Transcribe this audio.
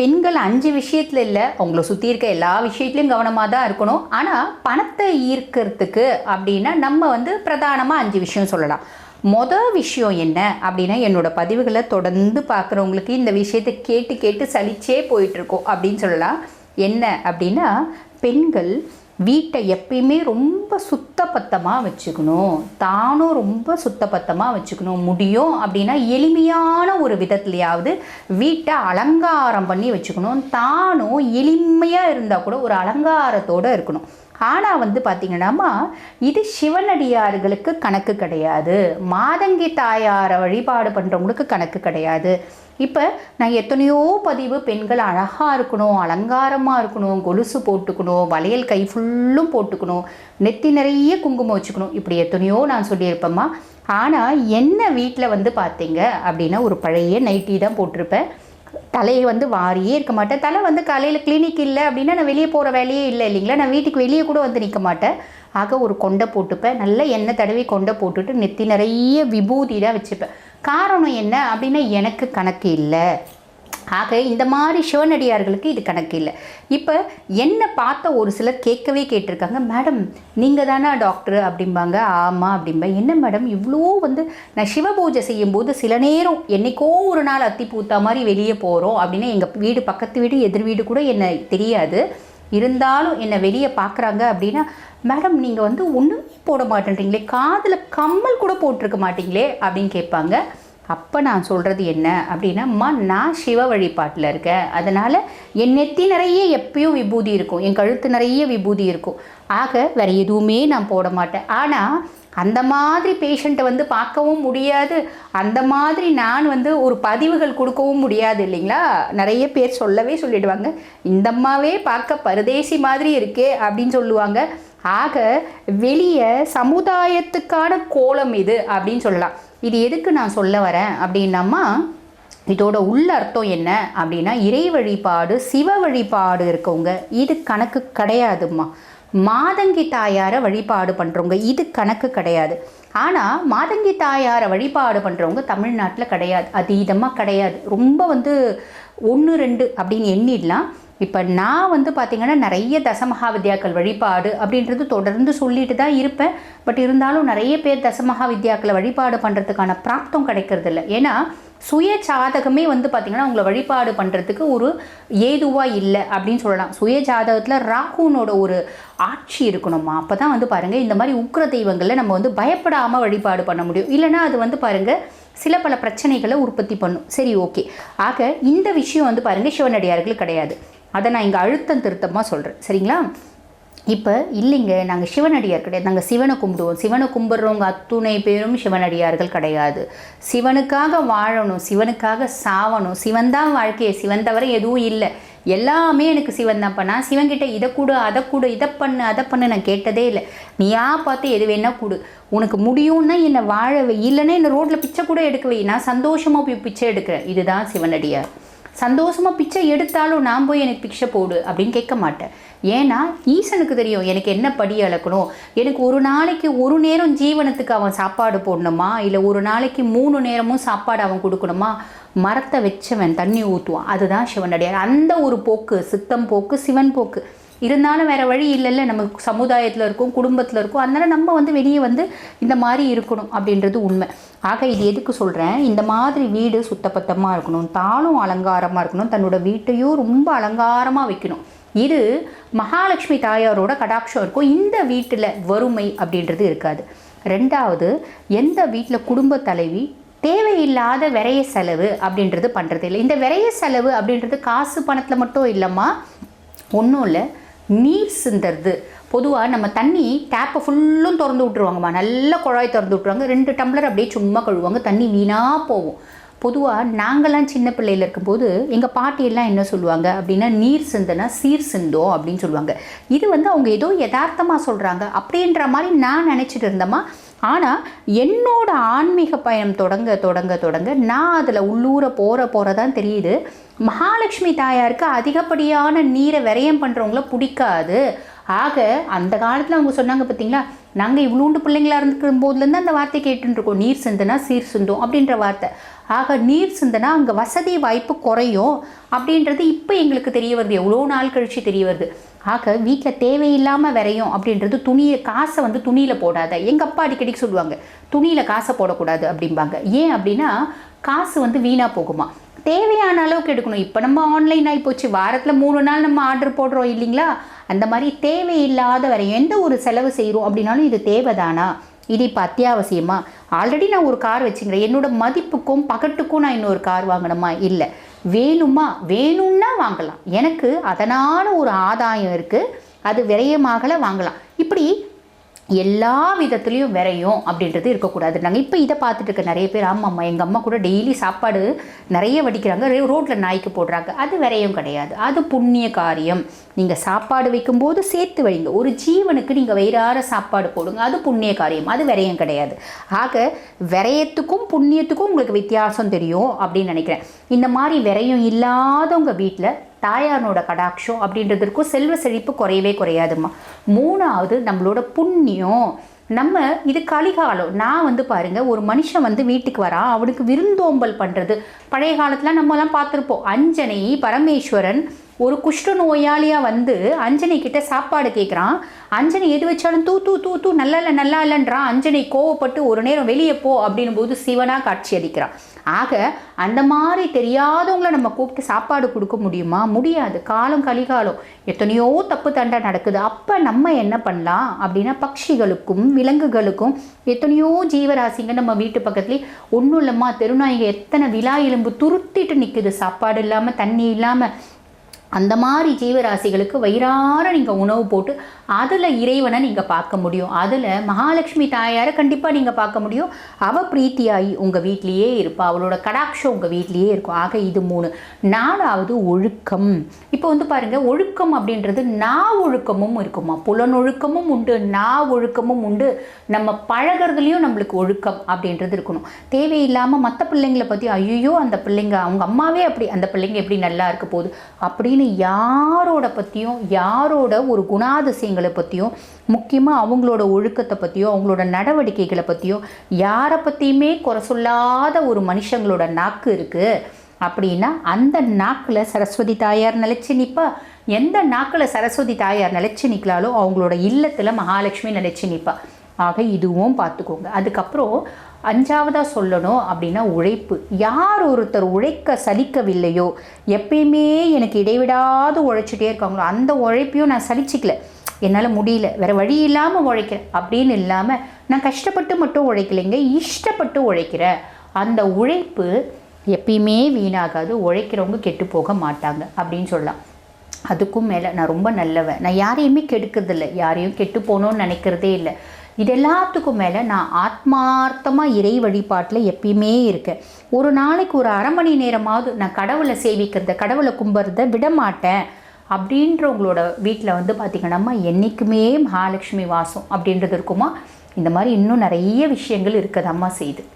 பெண்கள் அஞ்சு விஷயத்தில் இல்லை அவங்கள சுற்றி இருக்க எல்லா விஷயத்துலையும் கவனமாக தான் இருக்கணும். ஆனால் பணத்தை ஈர்க்கிறதுக்கு அப்படின்னா நம்ம வந்து பிரதானமாக அஞ்சு விஷயம் சொல்லலாம். மொதல் விஷயம் என்ன அப்படின்னா என்னோடய பதிவுகளை தொடர்ந்து பார்க்குறவங்களுக்கு இந்த விஷயத்தை கேட்டு கேட்டு சலிச்சே போயிட்டுருக்கோம் அப்படின்னு சொல்லலாம். என்ன அப்படின்னா பெண்கள் வீட்டை எப்பயுமே ரொம்ப சுத்தபத்தமாக வச்சுக்கணும். தானும் ரொம்ப சுத்தபத்தமாக வச்சுக்கணும். முடியும் அப்படின்னா எளிமையான ஒரு விதத்துலையாவது வீட்டை அலங்காரம் பண்ணி வச்சுக்கணும். தானும் எளிமையாக இருந்தால் கூட ஒரு அலங்காரத்தோடு இருக்கணும். ஆனால் வந்து பார்த்தீங்கன்னாமா இது சிவனடியார்களுக்கு கணக்கு கிடையாது. மாதங்கி தாயாரை வழிபாடு பண்ணுறவங்களுக்கு கணக்கு கிடையாது. இப்போ நான் எத்தனையோ பதிவு பெண்கள் அழகாக இருக்கணும் அலங்காரமாக இருக்கணும் கொலுசு போட்டுக்கணும் வளையல் கை ஃபுல்லும் போட்டுக்கணும் நெத்தி நிறைய குங்குமம் வச்சுக்கணும். இப்படி எத்தனையோ நான் சொல்லியிருப்பேம்மா. ஆனால் என்ன வீட்டில் வந்து பார்த்தீங்க அப்படின்னா ஒரு பழைய நைட்டி தான் போட்டிருப்பேன். தலையை வந்து வாரியே இருக்க மாட்டேன். தலை வந்து காலையில் கிளினிக் இல்லை அப்படின்னா நான் வெளியே போகிற வேலையே இல்லை இல்லைங்களா? நான் வீட்டுக்கு வெளியே கூட வந்து நிற்க மாட்டேன். ஆக ஒரு கொண்டை போட்டுப்பேன். நல்ல எண்ணெய் தடவி கொண்டை போட்டுட்டு நெத்தி நிறைய விபூதி தான் வச்சுப்பேன். காரணம் என்ன அப்படின்னா எனக்கு கணக்கு இல்லை. ஆக இந்த மாதிரி சிவனடியார்களுக்கு இது கணக்கு இல்லை. இப்போ என்னை பார்த்த ஒரு சிலர் கேட்கவே கேட்டிருக்காங்க மேடம் நீங்கள் தானே டாக்டர்? அப்படிம்பாங்க. ஆமாம் அப்படிம்பா. என்ன மேடம் இவ்வளோ வந்து நான் சிவ பூஜை செய்யும்போது சில நேரம் என்னைக்கோ ஒரு நாள் அத்தி பூத்தா மாதிரி வெளியே போகிறோம் அப்படின்னா எங்கள் வீடு பக்கத்து வீடு எதிர் வீடு கூட என்னை தெரியாது. இருந்தாலும் என்னை வெளியே பார்க்குறாங்க அப்படின்னா மேடம் நீங்கள் வந்து ஒன்றும் போட மாட்டேன்றீங்களே காதில் கம்மல் கூட போட்டிருக்க மாட்டீங்களே அப்படின்னு கேட்பாங்க. அப்போ நான் சொல்கிறது என்ன அப்படின்னா அம்மா நான் சிவ வழிபாட்டில் இருக்கேன். அதனால் என் நெத்தி நிறைய எப்பயும் விபூதி இருக்கும். என் கழுத்து நிறைய விபூதி இருக்கும். ஆக வேறு எதுவுமே நான் போட மாட்டேன். ஆனால் அந்த மாதிரி பேஷண்ட்டை வந்து பார்க்கவும் முடியாது. அந்த மாதிரி நான் வந்து ஒரு பதிவுகள் கொடுக்கவும் முடியாது இல்லைங்களா? நிறைய பேர் சொல்லவே சொல்லிடுவாங்க. இந்த அம்மாவே பார்க்க பரதேசி மாதிரி இருக்கே அப்படின்னு சொல்லுவாங்க. ஆக வெளியே சமுதாயத்துக்கான கோலம் இது அப்படின்னு சொல்லலாம். இது எதுக்கு நான் சொல்ல வரேன் அப்படின்னம்மா இதோட உள்ள அர்த்தம் என்ன அப்படின்னா இறை வழிபாடு சிவ வழிபாடு இருக்கவங்க இது கணக்கு கிடையாதும்மா. மாதங்கி தாயாரை வழிபாடு பண்ணுறவங்க இது கணக்கு கிடையாது. ஆனால் மாதங்கி தாயாரை வழிபாடு பண்ணுறவங்க தமிழ்நாட்டில் கிடையாது. அதீதமாக கிடையாது. ரொம்ப வந்து ஒன்று ரெண்டு அப்படின்னு எண்ணிடலாம். இப்போ நான் வந்து பார்த்திங்கன்னா நிறைய தசமகா வித்யாக்கள் வழிபாடு அப்படின்றது தொடர்ந்து சொல்லிட்டு தான் இருப்பேன். பட் இருந்தாலும் நிறைய பேர் தசமகா வித்யாக்களை வழிபாடு பண்ணுறதுக்கான பிராப்தம் கிடைக்கிறதில்ல. ஏன்னா சுய ஜாதகமே வந்து பார்த்திங்கன்னா உங்களை வழிபாடு பண்ணுறதுக்கு ஒரு ஏதுவாக இல்லை அப்படின்னு சொல்லலாம். சுய ஜாதகத்தில் ராகுனோட ஒரு ஆட்சி இருக்கணுமா? அப்போ தான் வந்து பாருங்கள் இந்த மாதிரி உக்ர தெய்வங்களில் நம்ம வந்து பயப்படாமல் வழிபாடு பண்ண முடியும். இல்லைன்னா அது வந்து பாருங்கள் சில பல பிரச்சனைகளை உற்பத்தி பண்ணும். சரி ஓகே. ஆக இந்த விஷயம் வந்து பாருங்கள் சிவனடியார்கள் கிடையாது. அதை நான் இங்கே அழுத்தம் திருத்தமாக சொல்கிறேன் சரிங்களா? இப்போ இல்லைங்க நாங்கள் சிவனடியார் கிடையாது. நாங்கள் சிவனை கும்பிடுவோம். சிவனை கும்பிட்றவங்க அத்துணை பேரும் சிவனடியார்கள் கிடையாது. சிவனுக்காக வாழணும் சிவனுக்காக சாவணும். சிவன் தான் வாழ்க்கையை. சிவன் தவிர எதுவும் இல்லை. எல்லாமே எனக்கு சிவன் தான் நான் சிவன்கிட்ட இதை கொடு அதை கொடு இதை பண்ணு அதை பண்ணு நான் கேட்டதே இல்லை. நீயா பார்த்து எது வேணால் கொடு. உனக்கு முடியும்னா என்னை வாழவை இல்லைன்னா என்னை ரோட்டில் பிச்சை கூட எடுக்கவை நான் சந்தோஷமாக போய் பிச்சை எடுக்கிறேன். இதுதான் சிவனடியார். சந்தோஷமாக பிச்சை எடுத்தாலும் நான் போய் எனக்கு பிச்சை போடு அப்படின்னு கேட்க மாட்டேன். ஏன்னா ஈசனுக்கு தெரியும் எனக்கு என்ன படி அளக்கணும்? எனக்கு ஒரு நாளைக்கு ஒரு நேரம் ஜீவனத்துக்கு அவன் சாப்பாடு போடணுமா? இல்லை ஒரு நாளைக்கு மூணு நேரமும் சாப்பாடு அவன் கொடுக்கணுமா? மரத்தை வச்சவன் தண்ணி ஊற்றுவான் அதுதான் சிவனடியார். அந்த ஒரு போக்கு சித்தம் போக்கு சிவன் போக்கு. இருந்தாலும் வேறு வழி இல்லைல்ல. நம்ம சமுதாயத்தில் இருக்கும் குடும்பத்தில் இருக்கும். அதனால் நம்ம வந்து வெளியே வந்து இந்த மாதிரி இருக்கணும் அப்படின்றது உண்மை. ஆக இது எதுக்கு சொல்கிறேன் இந்த மாதிரி வீடு சுத்தப்பத்தமாக இருக்கணும் தானும் அலங்காரமாக இருக்கணும் தன்னோட வீட்டையும் ரொம்ப அலங்காரமாக வைக்கணும். இது மகாலட்சுமி தாயாரோட கடாட்சம் இருக்கும். இந்த வீட்டில் வறுமை அப்படின்றது இருக்காது. ரெண்டாவது எந்த வீட்டில் குடும்ப தலைவி தேவையில்லாத விரைய செலவு அப்படின்றது பண்ணுறது இல்லை. இந்த விரைய செலவு அப்படின்றது காசு பணத்தில் மட்டும் இல்லைம்மா. ஒன்றும் இல்லை. நீர் சிந்தறது பொதுவாக நம்ம தண்ணி டேப்பை ஃபுல்லும் திறந்து விட்ருவாங்கம்மா நல்ல குழாய் திறந்து விட்ருவாங்க ரெண்டு டம்ளர் அப்படியே சும்மா கழுவுவாங்க. தண்ணி வீணாக போகும். பொதுவாக நாங்கள்லாம் சின்ன பிள்ளையில் இருக்கும்போது எங்கள் பாட்டியெல்லாம் என்ன சொல்லுவாங்க அப்படின்னா நீர் சிந்தனா சீர் சிந்தோம் அப்படின்னு சொல்லுவாங்க. இது வந்து அவங்க ஏதோ யதார்த்தமாக சொல்கிறாங்க அப்படின்ற மாதிரி நான் நினச்சிட்டு இருந்தேம்மா. ஆனால் என்னோட ஆன்மீக பயணம் தொடங்க தொடங்க தொடங்க நான் அதில் உள்ளூர போகிற போகிற தான் தெரியுது. மகாலட்சுமி தாயாருக்கு அதிகப்படியான நீரை விரயம் பண்ணுறவங்கள பிடிக்காது. ஆக அந்த காலத்தில் அவங்க சொன்னாங்க பார்த்தீங்களா நாங்கள் இவ்வளோண்டு பிள்ளைங்களாக இருந்துக்கும் போதுலேருந்து அந்த வார்த்தை கேட்டுருக்கோம் நீர் சிந்தனா சீர் சிந்தும் அப்படின்ற வார்த்தை. ஆக நீர் சிந்தனா அங்கே வசதி வாய்ப்பு குறையும் அப்படின்றது இப்போ எங்களுக்கு தெரிய வருது. எவ்வளோ நாள் கழித்து தெரிய வருது. ஆக வீட்டில் தேவையில்லாமல் விரையும் அப்படின்றது துணியை காசை வந்து துணியில் போடாத. எங்கள் அப்பா அடிக்கடிக்கு சொல்லுவாங்க துணியில் காசை போடக்கூடாது அப்படிம்பாங்க. ஏன் அப்படின்னா காசு வந்து வீணாக போகுமா? தேவையான அளவுக்கு எடுக்கணும். இப்போ நம்ம ஆன்லைன் ஆகி போச்சு. வாரத்தில் மூணு நாள் நம்ம ஆர்டர் போடுறோம் இல்லைங்களா? அந்த மாதிரி தேவையில்லாத வரை எந்த ஒரு செலவு செய்கிறோம் அப்படின்னாலும் இது தேவைதானா? இது இப்போ அத்தியாவசியமா? ஆல்ரெடி நான் ஒரு கார் வச்சுக்கிறேன். என்னோட மதிப்புக்கும் பகட்டுக்கும் நான் இன்னொரு கார் வாங்கணுமா? இல்லை. வேணுமா? வேணும்னா வாங்கலாம். எனக்கு அதனால் ஒரு ஆதாயம் இருக்குது அது விரயமாகல வாங்கலாம். இப்படி எல்லா விதத்துலேயும் விரையும் அப்படின்றது இருக்கக்கூடாது. நாங்கள் இப்போ இதை பார்த்துட்டு இருக்க நிறைய பேர் ஆமாம்மா எங்கள் அம்மா கூட டெய்லி சாப்பாடு நிறைய வடிக்கிறாங்க. ரோட்டில் நாய்க்கு போடுறாங்க. அது விரையும் கிடையாது. அது புண்ணிய காரியம். நீங்கள் சாப்பாடு வைக்கும்போது சேர்த்து வைங்க. ஒரு ஜீவனுக்கு நீங்கள் வயிறார சாப்பாடு போடுங்க. அது புண்ணிய காரியம். அது விரையும் கிடையாது. ஆக விரயத்துக்கும் புண்ணியத்துக்கும் உங்களுக்கு வித்தியாசம் தெரியும் அப்படின்னு நினைக்கிறேன். இந்த மாதிரி விரையும் இல்லாதவங்க வீட்டில் தாயாரோட கடாட்சம் அப்படின்றதுக்கும் செல்வ செழிப்பு குறையவே குறையாதும்மா. மூணாவது நம்மளோட புண்ணியம். நம்ம இது கலிகாலம். நான் வந்து பாருங்கள் ஒரு மனுஷன் வந்து வீட்டுக்கு வரான் அவனுக்கு விருந்தோம்பல் பண்ணுறது பழைய காலத்தில் நம்மலாம் பார்த்துருப்போம் அஞ்சனை பரமேஸ்வரன் ஒரு குஷ்ட நோயாளியாக வந்து அஞ்சனை கிட்ட சாப்பாடு கேட்குறான் அஞ்சனை எது வச்சாலும் தூ தூ தூ தூ நல்லா இல்லை நல்லா இல்லைன்றான். அஞ்சனை கோவப்பட்டு ஒரு நேரம் வெளியே போ அப்படின்னும் போது சிவனாக காட்சி அளிக்கிறான். ஆக அந்த மாதிரி தெரியாதவங்களை நம்ம கூப்பிட்டு சாப்பாடு கொடுக்க முடியுமா? முடியாது. காலம் கலிகாலம். எத்தனையோ தப்பு தண்டை நடக்குது. அப்போ நம்ம என்ன பண்ணலாம்? அப்படின்னா பட்சிகளுக்கும் விலங்குகளுக்கும் எத்தனையோ ஜீவராசிங்க நம்ம வீட்டு பக்கத்துலேயே ஒன்றும் இல்லைம்மா. தெருநாய்ங்க எத்தனை விழா எலும்பு துருத்திட்டு நிற்குது சாப்பாடு இல்லாமல் தண்ணி இல்லாமல் அந்த மாதிரி ஜீவராசிகளுக்கு வயிறார நீங்கள் உணவு போட்டு அதில் இறைவனை நீங்கள் பார்க்க முடியும். அதில் மகாலட்சுமி தாயாரை கண்டிப்பாக நீங்கள் பார்க்க முடியும். அவள் பிரீத்தியாகி உங்கள் வீட்லேயே இருப்பாள் அவளோட கடாட்சம் உங்கள் வீட்லேயே இருக்கும். ஆக இது மூணு. நாலாவது ஒழுக்கம். இப்போ வந்து பாருங்கள் ஒழுக்கம் அப்படின்றது நா ஒழுக்கமும் இருக்குமா? புலனொழுக்கமும் உண்டு நா ஒழுக்கமும் உண்டு. நம்ம பழகிறதுலையும் நம்மளுக்கு ஒழுக்கம் அப்படின்றது இருக்கணும். தேவையில்லாமல் மற்ற பிள்ளைங்களை பற்றி ஐயோ அந்த பிள்ளைங்க அவங்க அம்மாவே அப்படி அந்த பிள்ளைங்க எப்படி நல்லா இருக்க போகுது? அப்படின்னு யாரோட பற்றியும் யாரோட ஒரு குணாதிசயங்களை பற்றியும் முக்கியமாக அவங்களோட ஒழுக்கத்தை பற்றியும் அவங்களோட நடவடிக்கைகளை பற்றியும் யாரை பற்றியுமே குறை சொல்லாத ஒரு மனுஷங்களோட நாக்கு இருக்குது அப்படின்னா அந்த நாக்கில் சரஸ்வதி தாயார் நிலச்சி நிற்பா எந்த நாக்கில் சரஸ்வதி தாயார் நிலச்சி நிற்கலாலோ அவங்களோட இல்லத்தில் மகாலட்சுமி நிலச்சி நிற்பா ஆக இதுவும் பார்த்துக்கோங்க. அதுக்கப்புறம் அஞ்சாவதாக சொல்லணும் அப்படின்னா உழைப்பு. யார் ஒருத்தர் உழைக்க சலிக்கவில்லையோ எப்பயுமே எனக்கு இடைவிடாது உழைச்சிட்டே இருக்காங்களோ அந்த உழைப்பையும் நான் சலிச்சிக்கல. என்னால் முடியல. வேறு வழி இல்லாமல் உழைக்கிறேன் அப்படின்னு இல்லாமல் நான் கஷ்டப்பட்டு மட்டும் உழைக்கலைங்க இஷ்டப்பட்டு உழைக்கிறேன். அந்த உழைப்பு எப்பயுமே வீணாகாது. உழைக்கிறவங்க கெட்டு போக மாட்டாங்க அப்படின்னு சொல்லலாம். அதுக்கும் மேலே நான் ரொம்ப நல்லவன். நான் யாரையுமே கெடுக்கிறதில்ல. யாரையும் கெட்டு போகணும்னு நினைக்கிறதே இல்லை. இது எல்லாத்துக்கும் மேலே நான் ஆத்மார்த்தமாக இறை வழிபாட்டில் எப்பயுமே இருக்கேன். ஒரு நாளைக்கு ஒரு அரை மணி நேரமாவது நான் கடவுளை சேவிக்கிறத கடவுளை கும்பிட்றத விட மாட்டேன். அப்படின்றவங்களோட வீட்டில் வந்து பார்த்திங்கன்னா என்றைக்குமே மகாலட்சுமி வாசம் அப்படின்றது இருக்குமா? இந்த மாதிரி இன்னும் நிறைய விஷயங்கள் இருக்குதம்மா செய்து.